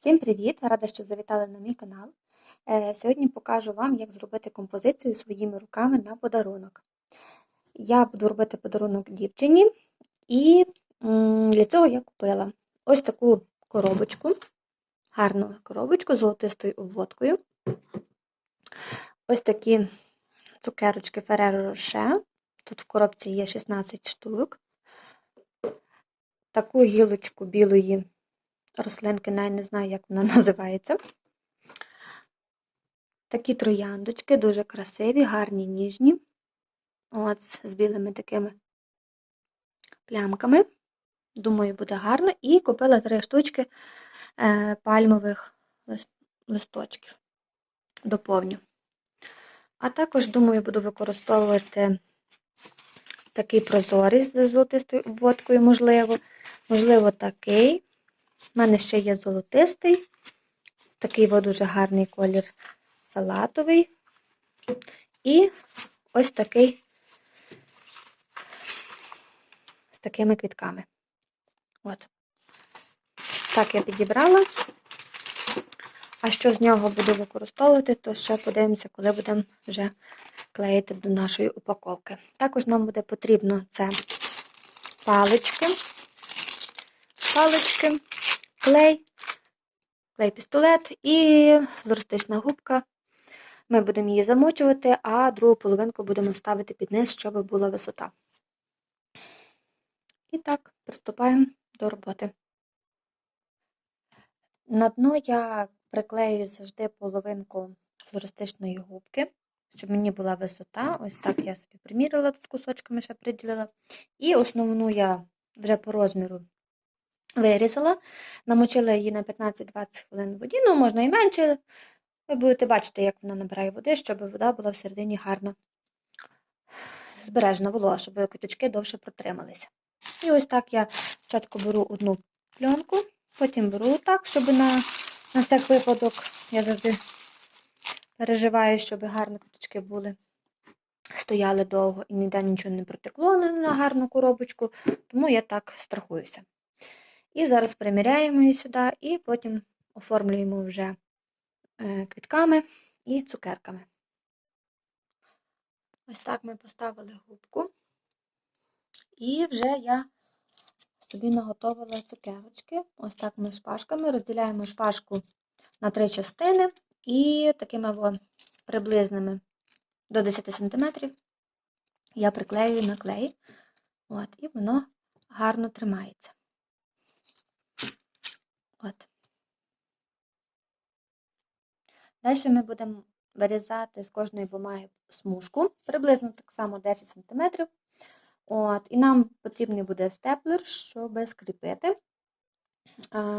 Всім привіт! Рада, що завітали на мій канал. Е, Сьогодні покажу вам, як зробити композицію своїми руками на подарунок. Я буду робити подарунок дівчині, і для цього я купила ось таку коробочку, гарну коробочку з золотистою обводкою. Ось такі цукерочки Ferrero Rocher. Тут в коробці є 16 штук. Таку гілочку білої рослинки, навіть не знаю, як вона називається. Такі трояндочки, дуже красиві, гарні, ніжні. От, з білими такими плямками. Думаю, буде гарно. І купила три штучки е, пальмових листочків. Доповню. А також, думаю, буду використовувати такий прозорий з золотистою обводкою, можливо. Можливо, такий. У мене ще є золотистий. Такий от дуже гарний колір салатовий. І ось такий з такими квітками. От. Так я підібрала. А що з нього буду використовувати, то ще подивимося, коли будемо вже клеїти до нашої упаковки. Також нам буде потрібно це палички, палички, клей, клей-пістолет і флористична губка. Ми будемо її замочувати, а другу половинку будемо ставити під низ, щоб була висота. І так, приступаємо до роботи. На дно я приклею завжди половинку флористичної губки, щоб мені була висота. Ось так я собі примірила, тут кусочками ще приділила. І основну я вже по розміру вирізала, намочила її на 15-20 хвилин в воді, ну, можна і менше. Ви будете бачити, як вона набирає води, щоб вода була всередині гарно збережена волога, щоб квіточки довше протрималися. І ось так я спочатку беру одну пленку, потім беру так, щоб на на всяк випадок я завжди переживаю, щоб гарно квіточки були, стояли довго і ніде нічого не протекло на гарну коробочку, тому я так страхуюся. І зараз приміряємо її сюди, і потім оформлюємо вже е, квітками і цукерками. Ось так ми поставили губку, і вже я собі наготовила цукерочки. Ось так ми шпажками розділяємо шпажку на три частини і такими приблизними до 10 см я приклеюю на клей, От, і воно гарно тримається. От. Далі ми будемо вирізати з кожної бумаги смужку, приблизно так само 10 см. От, І нам потрібний буде степлер, щоб скріпити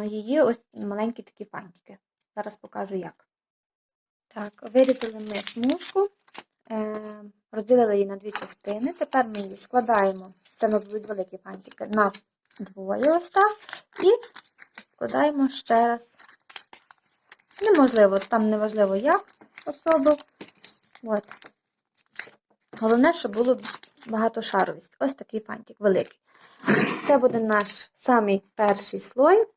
її ось маленькі такі фантики. Зараз покажу як. Так, Вирізали ми смужку, е, розділили її на дві частини. Тепер ми її складаємо, це у нас будуть великі фантики, на двоє ось так, і складаємо ще раз. Неможливо, там неважливо як особо. От. Головне, щоб було багатошаровість. Ось такий фантик великий. Це буде наш самий перший слой.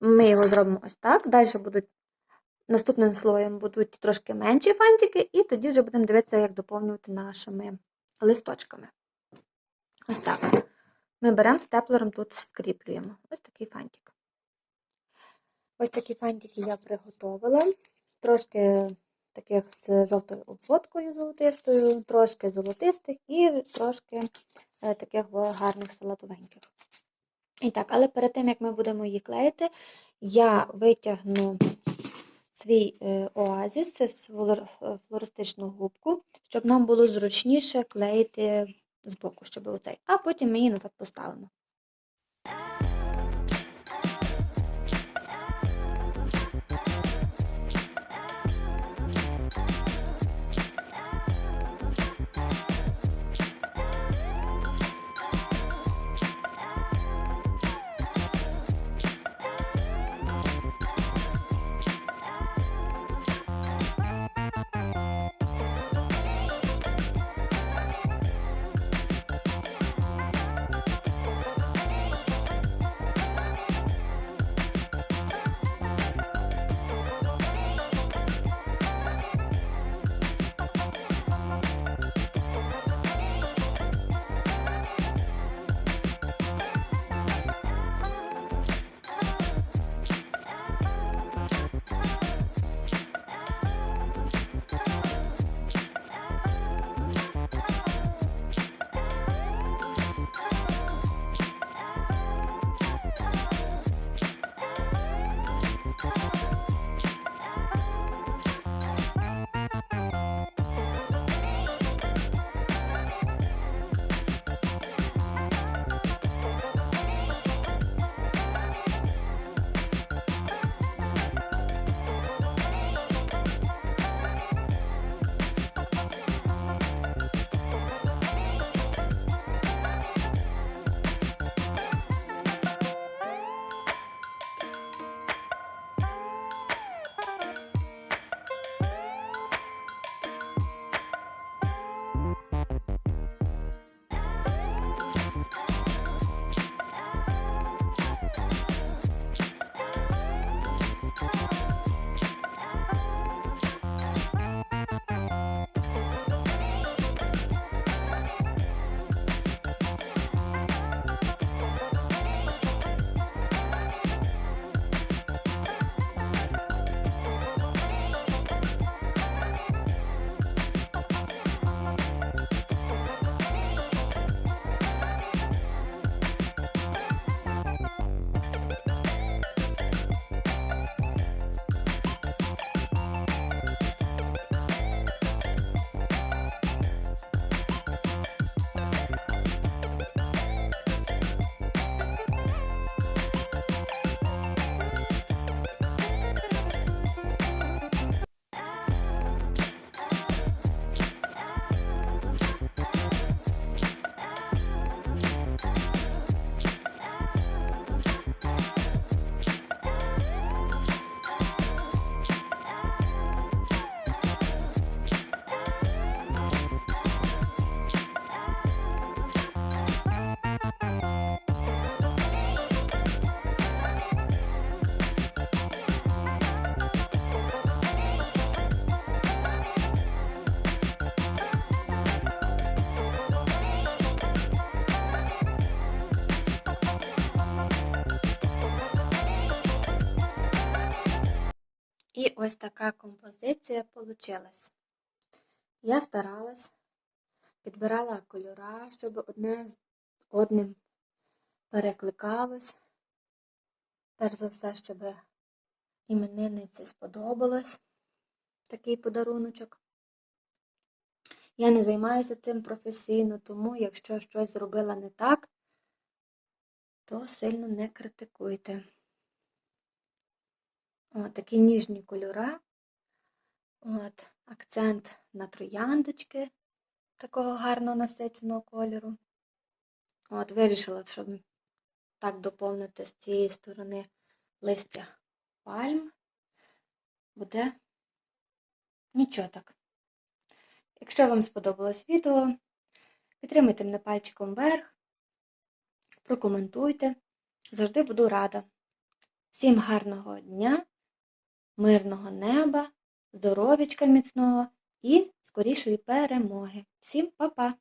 Ми його зробимо ось так. Далі будуть наступним слоєм будуть трошки менші фантики, і тоді вже будемо дивитися, як доповнювати нашими листочками. Ось так. Ми беремо степлером тут скріплюємо. Ось такий фантик. Ось такі фантики я приготувала. Трошки таких з жовтою обводкою золотистою, трошки золотистих і трошки е, таких гарних салатовеньких. І так, але перед тим, як ми будемо її клеїти, я витягну свій е, оазіс, це флористичну губку, щоб нам було зручніше клеїти збоку, щоб оцей. А потім ми її назад поставимо. І ось така композиція вийшла. Я старалась, підбирала кольора, щоб одне з одним перекликалось. Перш за все, щоб іменинниці сподобалось такий подаруночок. Я не займаюся цим професійно, тому якщо щось зробила не так, то сильно не критикуйте. О, такі ніжні кольора. От, акцент на трояндочки такого гарного насиченого кольору. От, вирішила, щоб так доповнити з цієї сторони листя пальм. Буде нічого так. Якщо вам сподобалось відео, підтримуйте мене пальчиком вверх, прокоментуйте. Завжди буду рада. Всім гарного дня, мирного неба, здоров'ячка міцного і скорішої перемоги. Всім па-па!